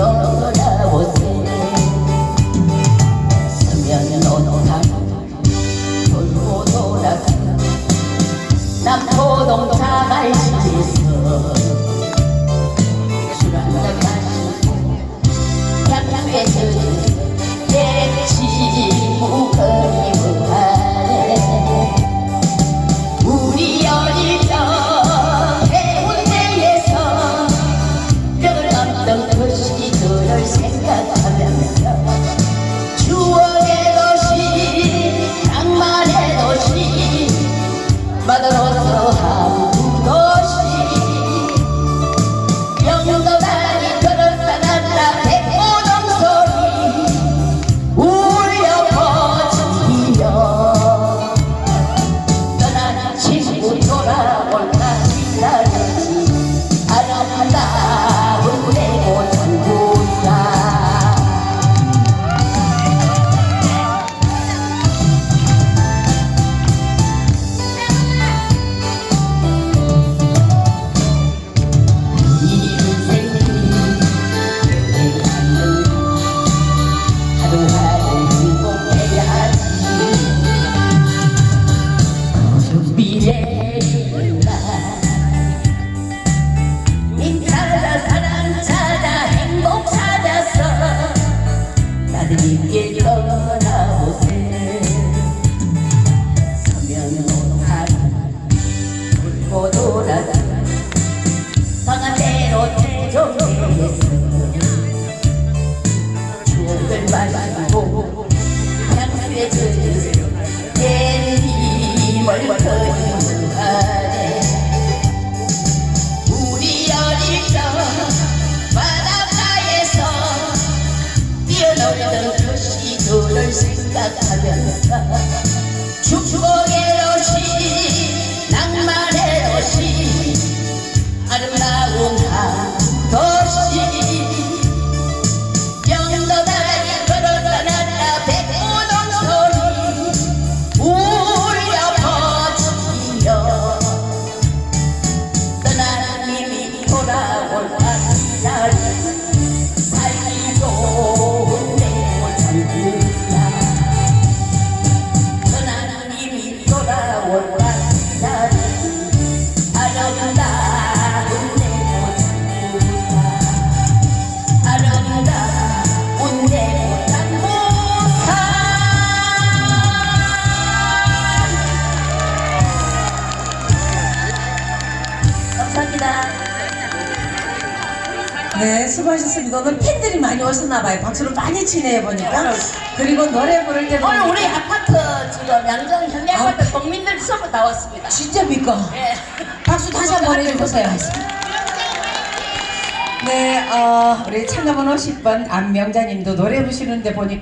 마시고 향수에서 생각하면서 축복의 네, 수고하셨습니다. 오늘 팬들이 많이 오셨나 봐요. 박수를 많이 치네요 보니까. 그리고 노래 부를 때 오늘 우리 아파트 지금 양정 현대 아파트 국민들 수업 다 왔습니다. 진짜 믿고 예. 박수 다시 한 번 해주세요. 네, 어, 우리 참가번호 10번 안명자님도 노래 부르시는데 보니까